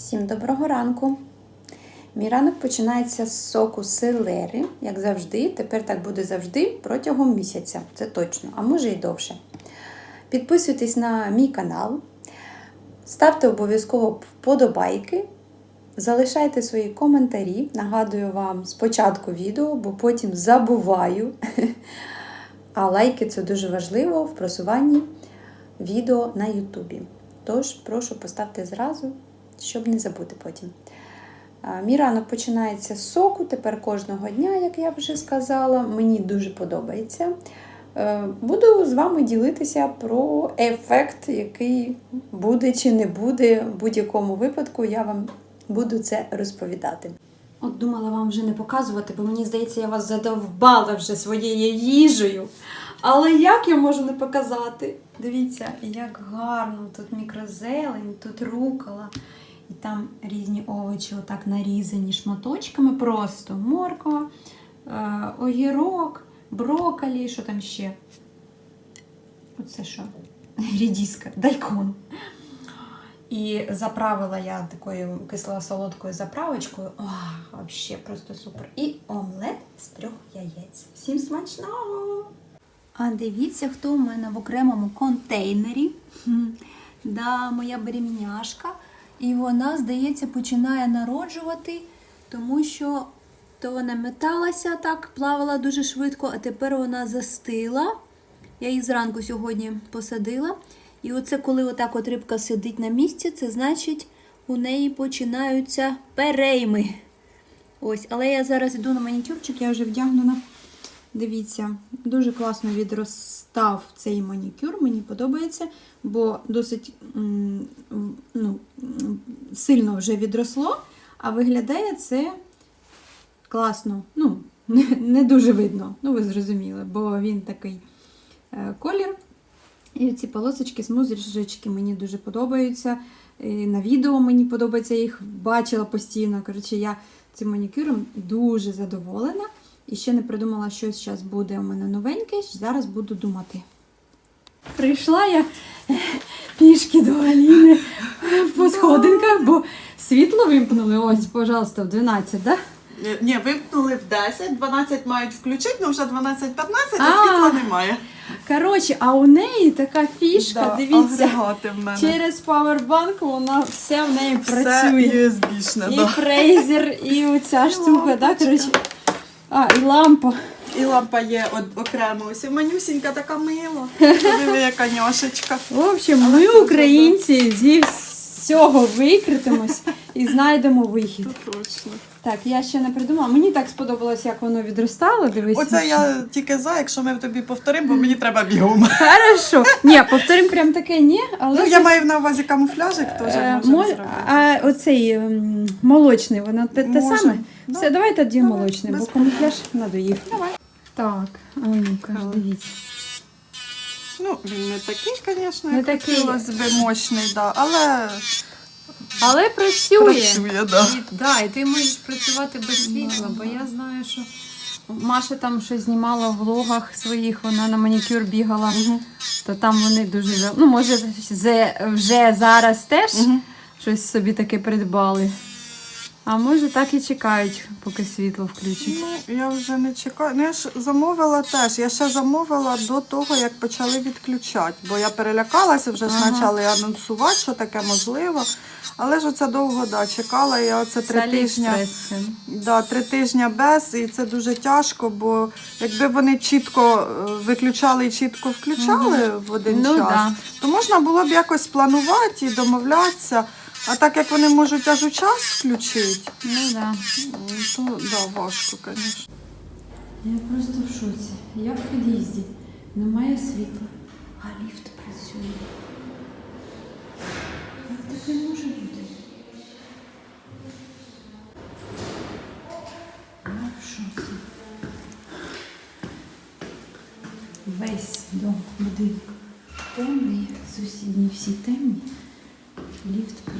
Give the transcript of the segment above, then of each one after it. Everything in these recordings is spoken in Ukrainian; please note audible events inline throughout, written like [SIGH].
Всім доброго ранку. Мій ранок починається з соку селери, як завжди. Тепер так буде завжди протягом місяця, це точно, а може і довше. Підписуйтесь на мій канал, ставте обов'язково вподобайки, залишайте свої коментарі. Нагадую вам спочатку відео, бо потім забуваю. [LAUGHS] А лайки це дуже важливо в просуванні відео на Ютубі. Тож, прошу поставте зразу, щоб не забути потім. Мій ранок починається з соку, тепер кожного дня, як я вже сказала. Мені дуже подобається. Е, Буду з вами ділитися про ефект, який буде чи не буде. В будь-якому випадку я вам буду це розповідати. От думала вам вже не показувати, бо мені здається, я вас задовбала вже своєю їжею. Але як я можу не показати? Дивіться, як гарно тут мікрозелень, тут рукола. І там різні овочі отак нарізані шматочками просто. Морква, е, огірок, брокколі, що там ще? Оце що? Рідіска, дайкон. І заправила я такою кисло-солодкою заправочкою. О, взагалі просто супер. І омлет з трьох яєць. Всім смачного! А дивіться, хто у мене в окремому контейнері. Да, моя беремняшка. І вона, здається, починає народжувати, тому що то вона металася так, плавала дуже швидко, а тепер вона застила. Я її зранку сьогодні посадила. І оце, коли отак от рибка сидить на місці, це значить, у неї починаються перейми. Ось, але я зараз йду на манікюрчик, я вже вдягнена. Дивіться, дуже класно відростав цей манікюр, мені подобається, бо досить ну, сильно вже відросло, а виглядає це класно. Ну, [LAUGHS] не, дуже видно, ну ви зрозуміли, бо він такий е, колір. І ці полосочки, смужечки мені дуже подобаються. І на відео мені подобається, я їх бачила постійно. Коротше, я цим манікюром дуже задоволена. І ще не придумала, що зараз буде у мене новеньке. Зараз буду думати. Прийшла я [LAUGHS] пішки до Аліни [LAUGHS] по сходинках, бо світло вимкнули. Ось, пожалуйста, в 12, так? Ні, Ні, вимкнули в 10, 12 мають включити, але вже 12-15, а світла немає. Коротше, а у неї така фішка, Да, дивіться. в мене. Через павербанк вона все в неї Все працює. USB-шне, І да. фрейзер, і оця штука, так? лампочка. Коротше. А, і лампа. І лампа є от, окремо. Ось манюсінька така мила. Диви, яка. В общем, ми, українці, зі всього викритимось і знайдемо вихід. То точно. Так, я ще не придумала. Мені так сподобалось, як воно відростало. Дивись. Оце я тільки за, якщо ми тобі повторимо, бо мені треба бігом. Хорошо. Ні, повторим прям таке ні, але. Ну, я маю на увазі камуфляжик теж Е, можемо зробити. А оцей ем, молочний, воно те, те Можемо. саме? Да. Все, давай тоді Давай, молочний, без бо камуфляж надоїв. Давай. Так, а ну-ка, дивіться. Ну, він не такий, звісно, Не як такий. хотілося би мощний, да, але Але працює. працює, да. І, да, і ти можеш працювати без світла, бо я знаю, що Маша там щось знімала в влогах своїх, вона на манікюр бігала, то там вони дуже ну, може, вже зараз теж щось собі таке придбали. А може так і чекають, поки світло включать. Ну, я вже не чекаю. Ну, я ж замовила теж. Я ще замовила до того, як почали відключати. Бо я перелякалася, вже ж Ага. почали анонсувати, що таке можливо. Але ж оце довго да, чекала. Я оце три тижні, да, три тижні без, і це дуже тяжко, бо якби вони чітко е, виключали і чітко включали в один Ну, час, да. то можна було б якось планувати і домовлятися. А так як вони можуть аж у час включити, Ну да. то да, важко, звісно. Я просто в шоці. Я в під'їзді. Немає світла, а ліфт працює. Як таке може бути? Я в шоці. Весь дом, будинок темний, сусідні всі темні. Ліфт працює.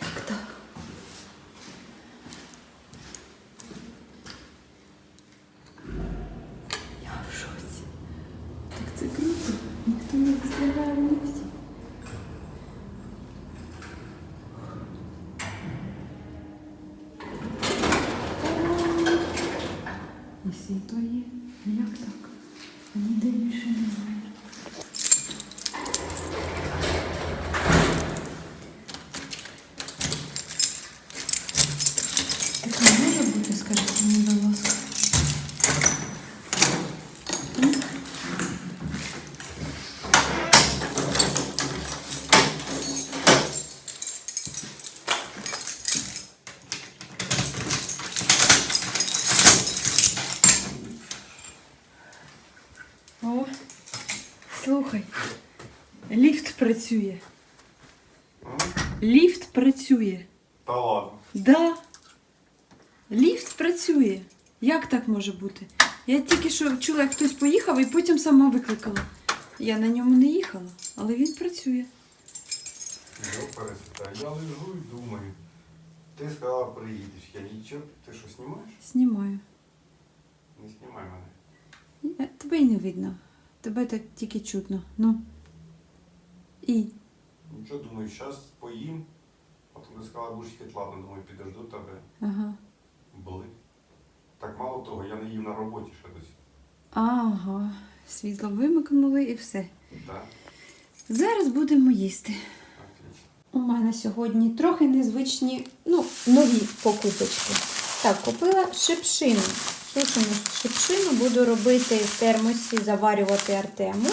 Як так? Я в шоці. Так це круто. Ніхто не застрягає в ліфті. світло є. Як так? Ніде більше немає. Так не може бути, скажіть мені, будь ласка. О, слухай, ліфт працює. Ліфт працює. Та ладно. Да. Ліфт працює. Як так може бути? Я тільки що чула, як хтось поїхав і потім сама викликала. Я на ньому не їхала, але він працює. Йопересета, я лежу і думаю. Ти сказала, приїдеш. Я нічого. Ти що, знімаєш? Знімаю. Не знімай мене. Е, Тебе й не видно. Тебе так тільки чутно. Ну. І. Нічого, думаю, зараз поїм. Потім ти сказала, будеш їхати, ладно, думаю, підожду тебе. Ага. Були. Так мало того, я не їв на роботі ще досі. Ага. Світло вимикнули і все. Так, Зараз будемо їсти. отлично. У мене сьогодні трохи незвичні, ну, нові покупочки. Так, купила шипшину. Сушену шипшину буду робити в термосі, заварювати артему.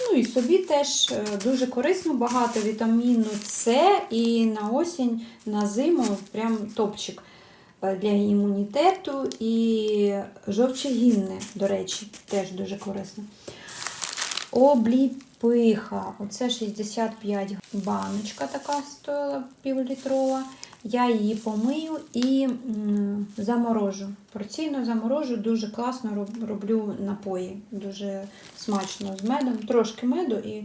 Ну і собі теж е, дуже корисно, багато вітаміну С і на осінь, на зиму прям топчик е, для імунітету і жовчогінне, до речі, теж дуже корисно. Обліпиха. Оце 65 баночка така стоїла півлітрова. Я її помию і заморожу. Порційно заморожу, дуже класно роблю напої. Дуже смачно з медом, трошки меду і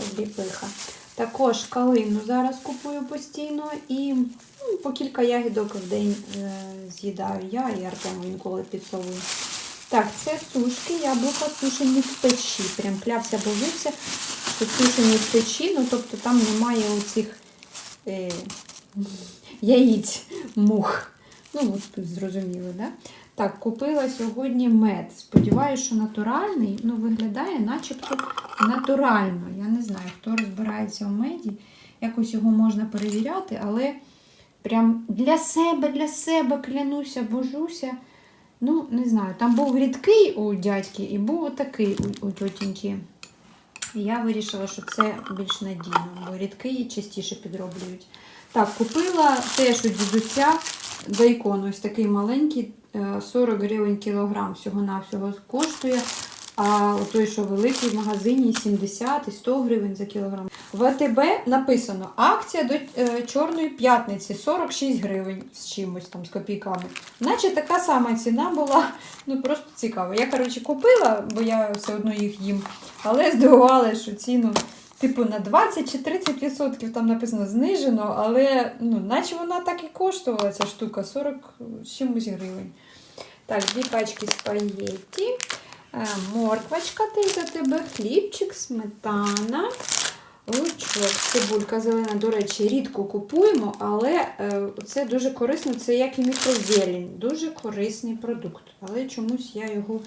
обліпиха. Також калину зараз купую постійно і ну, по кілька ягідок в день е, з'їдаю я і Артему інколи підсовую. Так, це сушки, яблука сушені в печі. Прям клявся божився, що сушені в печі, ну тобто там немає оцих е, яїць мух. Ну, от тут зрозуміло, да? Так, купила сьогодні мед. Сподіваюся, що натуральний, ну, виглядає начебто натурально. Я не знаю, хто розбирається в меді. Якось його можна перевіряти, але прям для себе, для себе клянуся, божуся. Ну, не знаю, там був рідкий у дядьки і був отакий у, у тьотіньки. Я вирішила, що це більш надійно, бо рідкий частіше підроблюють. Так, купила теж у дідуся дайкон, ось такий маленький, е, 40 гривень кілограм всього-навсього коштує. А той, що великий в магазині 70 і 100 гривень за кілограм. В АТБ написано акція до е, Чорної п'ятниці 46 гривень з чимось там з копійками. Наче така сама ціна була. Ну просто цікаво. Я, коротше, купила, бо я все одно їх їм, але здивувала, що ціну. Типу на 20 чи 30% там написано знижено, але ну, наче вона так і коштувала ця штука 40 чимось гривень. Так, дві пачки спагетті, е, морквочка ти за тебе, хлібчик, сметана, лучок, цибулька зелена. До речі, рідко купуємо, але е, це дуже корисно, це як і мікрозелень. Дуже корисний продукт. Але чомусь я його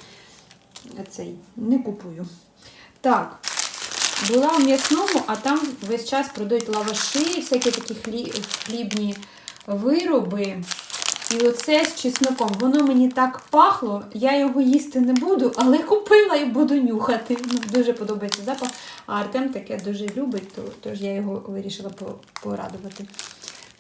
цей, не купую. Так, була у м'ясному, а там весь час продають лаваші, всякі такі хлібні вироби. І оце з чесноком. Воно мені так пахло, я його їсти не буду, але купила і буду нюхати. Ну, дуже подобається запах. А Артем таке дуже любить, то, тож я його вирішила порадувати.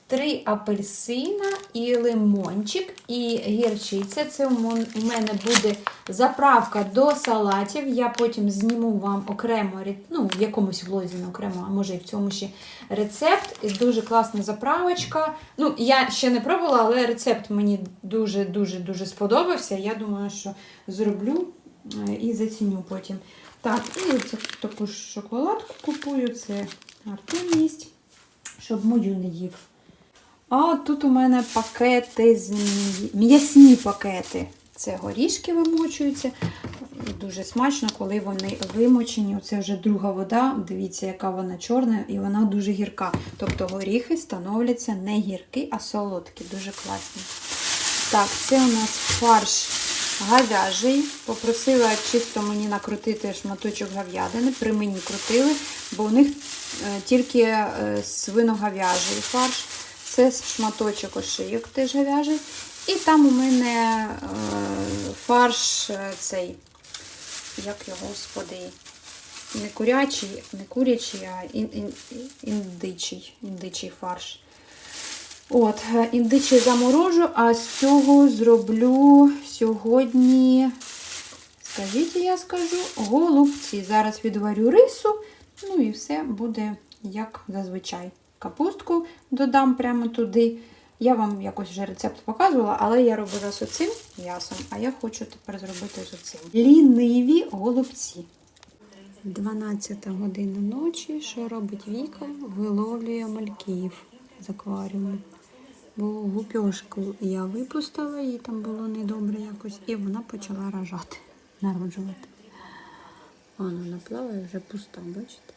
Три апельсина і лимончик, і гірчиця. Це у мене буде заправка до салатів. Я потім зніму вам окремо, ну, в якомусь влозі не окремо, а може і в цьому ще рецепт. І дуже класна заправочка. Ну, я ще не пробувала, але рецепт мені дуже-дуже дуже сподобався. Я думаю, що зроблю е, і заціню потім. Так, і оце таку шоколадку купую. Це Артем їсть, щоб мою не їв. А тут у мене пакети з м'ясні пакети. Це горішки вимочуються. Дуже смачно, коли вони вимочені. Оце вже друга вода. Дивіться, яка вона чорна, і вона дуже гірка. Тобто горіхи становляться не гіркі, а солодкі. Дуже класні. Так, це у нас фарш говяжий. Попросила чисто мені накрутити шматочок говядини. При мені крутили, бо у них е, тільки е, свиноговяжий фарш. Це шматочок ошийок теж говяжий. І там у мене е, фарш е, цей, як його, господи, не курячий, не курячий, а ін, ін, індичий, індичий фарш. От, е, індичий заморожу, а з цього зроблю сьогодні, скажіть, я скажу, голубці. Зараз відварю рису, ну і все буде як зазвичай. Капустку додам прямо туди. Я вам якось вже рецепт показувала, але я робила з оцим м'ясом, а я хочу тепер зробити з оцим. Ліниві голубці. 12 година ночі. Що робить Віка? Виловлює мальків з акваріуму. Бо гупьошку я випустила, їй там було недобре якось, і вона почала рожати, народжувати. Вона наплаває вже пуста, бачите?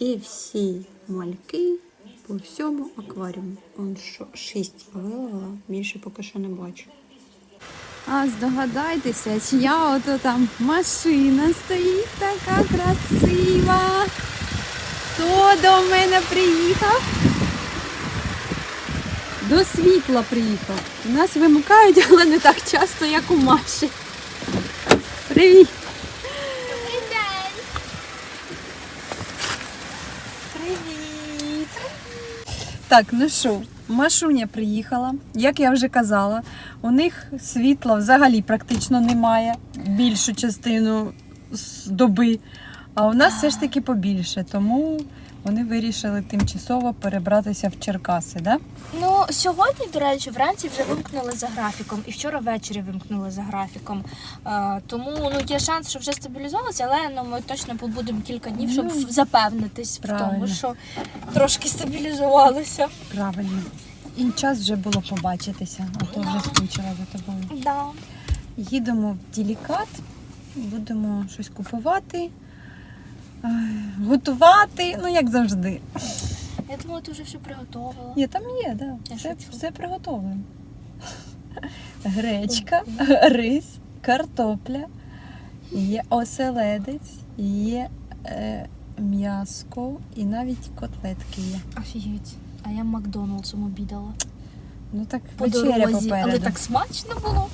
І всі мальки по всьому акваріуму. Он що, шість виловила, більше поки що не бачу. А здогадайтеся, чия ото там машина стоїть така красива. Хто до мене приїхав? До світла приїхав. У нас вимикають, але не так часто, як у Маші. Привіт! Так, ну що, Машуня приїхала. Як я вже казала, у них світла взагалі практично немає більшу частину з доби. А у нас все ж таки побільше, тому вони вирішили тимчасово перебратися в Черкаси, да? Ну, сьогодні, до речі, вранці вже вимкнули за графіком, і вчора ввечері вимкнули за графіком. Е, тому ну, є шанс, що вже стабілізувалося, але ну, ми точно побудемо кілька днів, щоб Ну, запевнитись в тому, що трошки стабілізувалося. Правильно. І час вже було побачитися, а то вже скучила за тобою. Да. Їдемо в Ділікат, будемо щось купувати, готувати, ну як завжди. Я думала, ти вже все приготувала. Ні, там є, да. Я Все, шучу. все приготовлено. [LAUGHS] Гречка, [LAUGHS] рис, картопля, є оселедець, є е, м'яско і навіть котлетки є. Офігеть. А я Макдоналдсом обідала. Ну так По вечеря дорозі. попереду. Але так смачно було.